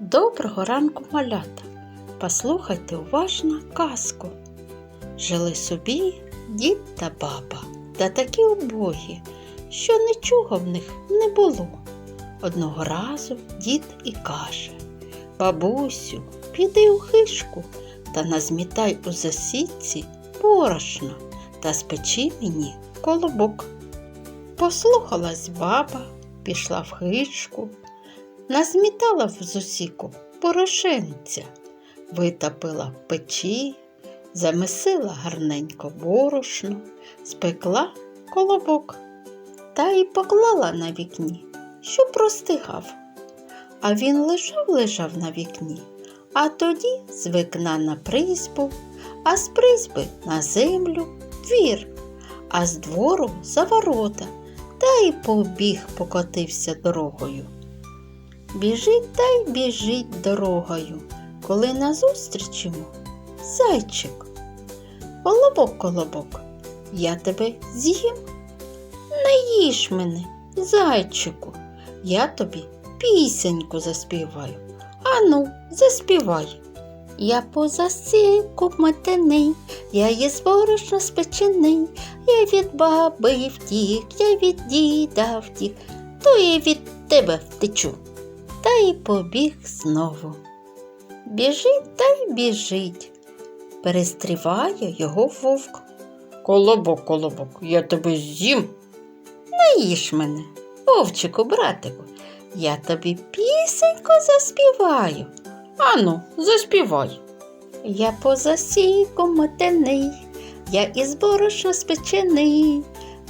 Доброго ранку, малята. Послухайте уважно казку. Жили собі дід та баба, та такі убогі, що нічого в них не було. Одного разу дід і каже Бабусю, піди у хишку та назмітай у засідці борошно та спечи мені колобок. Послухалась баба, пішла в хишку, назмітала в зусіку порошенця, витопила в печі, замесила гарненько борошно, спекла колобок та й поклала на вікні, щоб простигав. А він лежав лежав на вікні, а тоді з вікна на призьбу, а з призьби на землю двір, а з двору за ворота, та й побіг покотився дорогою. Біжить та й біжить дорогою, коли назустріч йому зайчик. Колобок, колобок, я тебе з'їм. Не їж мене, зайчику, я тобі пісеньку заспіваю. Ану, заспівай. Я по засіку метений, я із борошна спечений, я від баби втік, я від діда втік, то я від тебе втечу. Та й побіг знову. Біжить та й біжить. Перестріває його вовк. Колобок, колобок, я тебе з'їм. Не їж мене, вовчику, братику, я тобі пісеньку заспіваю. Ану, заспівай. Я по засіку мотений, я із борошна спечений.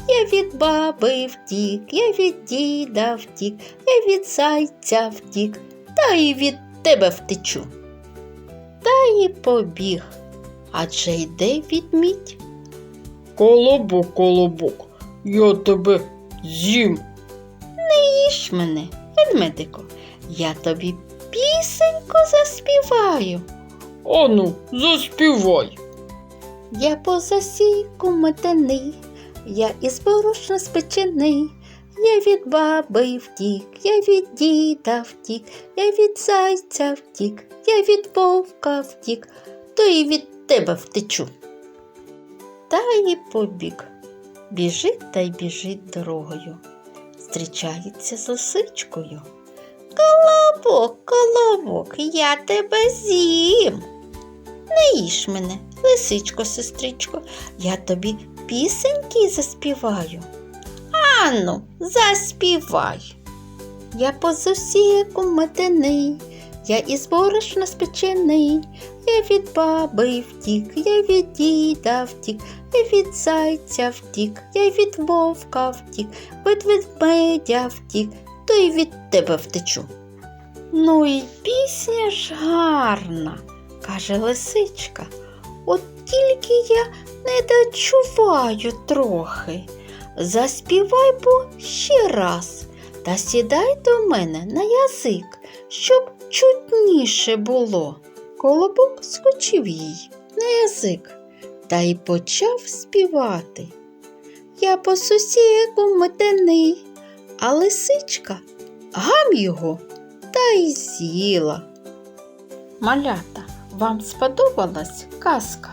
Я від баби втік, я від діда втік, я від зайця втік, та й від тебе втечу. Та й побіг, адже йде відмідь. Колобок, колобок, я тебе з'їм. Не Їж мене, ведмедику, я тобі пісеньку заспіваю. Ану, заспівай. Я по засіку метений, я із борошна спечений. Я від баби втік, я від діда втік, я від зайця втік, я від вовка втік, то й від тебе втечу. Та й побіг. Біжить та й біжить дорогою. Зустрічається з лисичкою. Колобок, колобок, я тебе з'їм. Не їж мене, лисичко, сестричко, я тобі пісеньки заспіваю. Ану, заспівай. Я по зусіку метений, я із борошна спечений, я від баби втік, я від діда втік, я від зайця втік, я від вовка втік, від ведмедя втік, то й від тебе втечу. Ну і пісня ж гарна, каже лисичка. От тільки я не дочуваю трохи. Заспівай бо ще раз та сідай до мене на язик, щоб чутніше було. Колобок скочив їй на язик та й почав співати. Я по сусіку метений, а лисичка гам його та й з'їла. Малята, вам сподобалась казка?